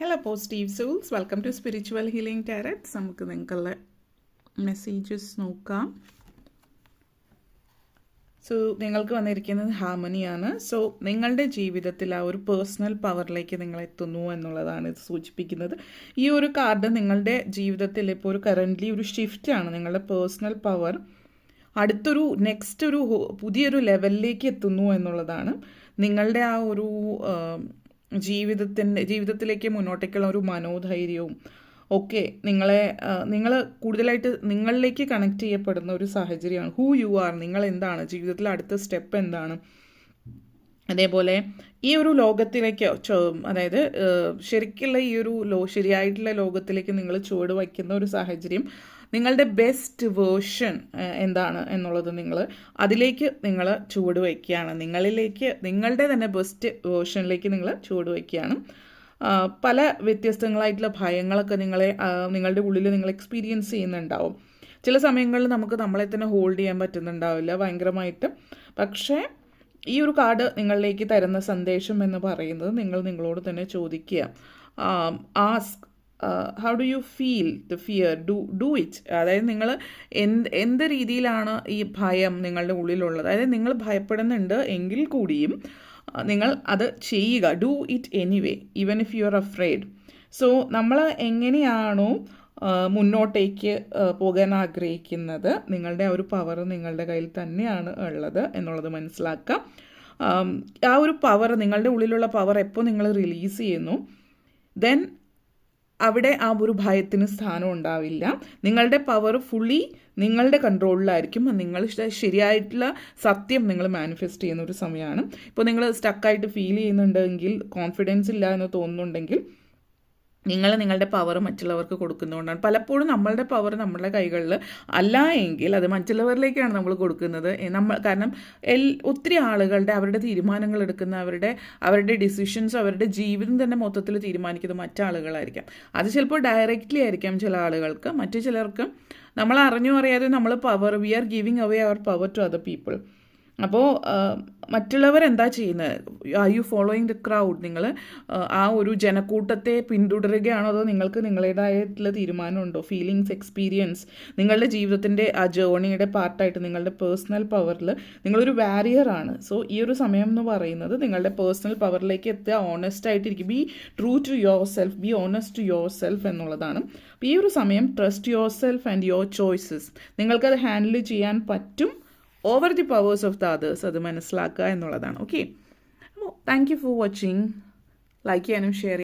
Hello positive souls welcome to spiritual healing tarots നമുക്ക് നിങ്ങൾക്കുള്ള messages നോക്കാം. സോ നിങ്ങൾക്ക് വന്നിരിക്കുന്നത് ഹാർമണിയാണ് സോ നിങ്ങളുടെ ജീവിതത്തിൽ ആ ഒരു പേഴ്സണൽ പവറിലേക്ക് നിങ്ങൾ എത്തുന്നു എന്നുള്ളതാണ് ഇത് സൂചിപ്പിക്കുന്നത്. ഈ ഒരു കാർഡ് നിങ്ങളുടെ ജീവിതത്തിൽ ഇപ്പോൾ ഒരു കറന്റ്ലി ഒരു ഷിഫ്റ്റ് ആണ്. നിങ്ങളുടെ പേഴ്സണൽ പവർ അടുത്തൊരു നെക്സ്റ്റ് ഒരു പുതിയൊരു ലെവലിലേക്ക് എത്തുന്നു എന്നുള്ളതാണ്. നിങ്ങളുടെ ആ ഒരു ജീവിതത്തിന്റെ ജീവിതത്തിലേക്ക് മുന്നോട്ടേക്കുള്ള ഒരു മനോധൈര്യവും ഒക്കെ നിങ്ങളെ നിങ്ങൾ കൂടുതലായിട്ട് നിങ്ങളിലേക്ക് കണക്ട് ചെയ്യപ്പെടുന്ന ഒരു സാഹചര്യമാണ്. ഹൂ യു ആർ നിങ്ങൾ എന്താണ് ജീവിതത്തിൽ അടുത്ത സ്റ്റെപ്പ് എന്താണ്? അതേപോലെ ഈ ഒരു ലോകത്തിലേക്ക് അതായത് ശരിക്കുള്ള ഈ ഒരു ലോ ശരിയായിട്ടുള്ള ലോകത്തിലേക്ക് നിങ്ങൾ ചുവട് വയ്ക്കുന്ന ഒരു സാഹചര്യം നിങ്ങളുടെ ബെസ്റ്റ് വേർഷൻ എന്താണ് എന്നുള്ളത് നിങ്ങൾ അതിലേക്ക് നിങ്ങൾ ചുവട് വയ്ക്കുകയാണ്. നിങ്ങളിലേക്ക് നിങ്ങളുടെ തന്നെ ബെസ്റ്റ് വേർഷനിലേക്ക് നിങ്ങൾ ചുവട് വയ്ക്കുകയാണ്. പല വ്യത്യസ്തങ്ങളായിട്ടുള്ള ഭയങ്ങളൊക്കെ നിങ്ങളെ നിങ്ങളുടെ ഉള്ളിൽ നിങ്ങൾ എക്സ്പീരിയൻസ് ചെയ്യുന്നുണ്ടാവും. ചില സമയങ്ങളിൽ നമുക്ക് നമ്മളെ തന്നെ ഹോൾഡ് ചെയ്യാൻ പറ്റുന്നുണ്ടാവില്ല ഭയങ്കരമായിട്ട്. പക്ഷേ ഈ ഒരു കാർഡ് നിങ്ങളിലേക്ക് തരുന്ന സന്ദേശം എന്ന് പറയുന്നത് നിങ്ങൾ നിങ്ങളോട് തന്നെ ചോദിക്കുക. Ask how do you feel the fear do do it അതായത് നിങ്ങൾ എന്ത് എന്ത് രീതിയിലാണ് ഈ ഭയം നിങ്ങളുടെ ഉള്ളിലുള്ളത്? അതായത് നിങ്ങൾ ഭയപ്പെടുന്നുണ്ട് എങ്കിൽ കൂടിയും നിങ്ങൾ അത് ചെയ്യുക. Do it anyway even if you are afraid so നമ്മൾ എങ്ങനെയാണോ മുന്നോട്ടേക്ക് പോകാൻ ആഗ്രഹിക്കുന്നത് നിങ്ങളുടെ ആ ഒരു പവർ നിങ്ങളുടെ കയ്യിൽ തന്നെയാണ് ഉള്ളത് എന്നുള്ളത് മനസ്സിലാക്കുക ആ ഒരു പവർ നിങ്ങളുടെ ഉള്ളിലുള്ള പവർ എപ്പോൾ നിങ്ങൾ റിലീസ് ചെയ്യുന്നു? ദെൻ അവിടെ ആ ഒരു ഭയത്തിന് സ്ഥാനം ഉണ്ടാവില്ല. നിങ്ങളുടെ പവർ ഫുള്ളി നിങ്ങളുടെ കൺട്രോളിലായിരിക്കും നിങ്ങൾ ശരിയായിട്ടുള്ള സത്യം നിങ്ങൾ മാനിഫെസ്റ്റ് ചെയ്യുന്ന ഒരു സമയമാണ്. ഇപ്പോൾ നിങ്ങൾ സ്റ്റക്കായിട്ട് ഫീൽ ചെയ്യുന്നുണ്ടെങ്കിൽ കോൺഫിഡൻസ് ഇല്ല എന്ന് തോന്നുന്നുണ്ടെങ്കിൽ നിങ്ങൾ നിങ്ങളുടെ പവർ മറ്റുള്ളവർക്ക് കൊടുക്കുന്നതുകൊണ്ടാണ്. പലപ്പോഴും നമ്മളുടെ പവർ നമ്മളുടെ കൈകളിൽ അല്ല എങ്കിൽ അത് മറ്റുള്ളവരിലേക്കാണ് നമ്മൾ കൊടുക്കുന്നത്. നമ്മൾ കാരണം എൽ ഒത്തിരി ആളുകളുടെ അവരുടെ തീരുമാനങ്ങൾ എടുക്കുന്ന അവരുടെ അവരുടെ ഡിസിഷൻസ് അവരുടെ ജീവിതം തന്നെ മൊത്തത്തിൽ തീരുമാനിക്കുന്നത് മറ്റാളുകളായിരിക്കാം. അത് ചിലപ്പോൾ ഡയറക്റ്റ്ലി ആയിരിക്കാം ചില ആളുകൾക്ക്. മറ്റു ചിലർക്ക് നമ്മൾ അറിഞ്ഞോ അറിയാതെ നമ്മൾ power we are giving away our power to other people അപ്പോൾ മറ്റുള്ളവർ എന്താ ചെയ്യുന്നത് are you following the crowd നിങ്ങൾ ആ ഒരു ജനക്കൂട്ടത്തെ പിന്തുടരുകയാണോ? അതോ നിങ്ങൾക്ക് നിങ്ങളുടേതായിട്ടുള്ള തീരുമാനമുണ്ടോ? ഫീലിങ്സ് എക്സ്പീരിയൻസ് നിങ്ങളുടെ ജീവിതത്തിന്റെ ആ ജേർണിയുടെ പാർട്ടായിട്ട് നിങ്ങളുടെ പേഴ്സണൽ പവറിൽ നിങ്ങളൊരു വാരിയറാണ് സോ ഈ ഒരു സമയം എന്ന് പറയുന്നത് നിങ്ങളുടെ പേഴ്സണൽ പവറിലേക്ക് എത്തുക ഓണസ്റ്റ് ആയിട്ടിരിക്കും. Be true to yourself be honest to yourself എന്നുള്ളതാണ്. അപ്പോൾ ഈ ഒരു സമയം trust yourself and your choices നിങ്ങൾക്കത് ഹാൻഡിൽ ചെയ്യാൻ പറ്റും. Over the powers of the others അത് മനസ്സിലാക്കുക എന്നുള്ളതാണ്. ഓക്കെ അപ്പോൾ thank you for watching like ചെയ്യാനും ഷെയർ